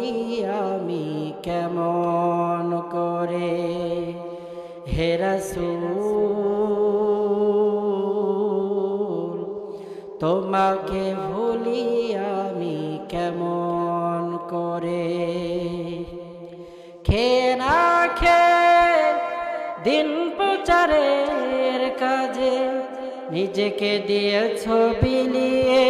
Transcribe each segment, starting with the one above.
ভুলি আমি কেমন করে? হেরাসুল তোমাকে ভুলি আমি কেমন করে? খে না খে দিন প্রচারের কাজে নিজেকে দিয়েছ বিলিয়ে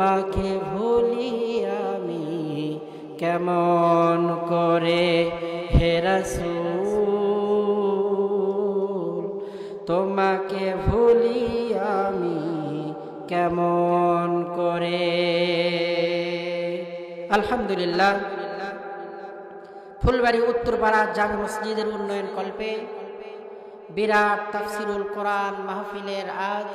তোমাকে ভুলি আমি কেমন করে? হেরাসুল তোমাকে ভুলি আমি কেমন করে? আলহামদুলিল্লাহ। ফুলবাড়ি, উত্তরপাড়া জামে মসজিদের উন্নয়ন কল্পে বিরাট তাফসিরুল কোরআন মাহফিলের আজ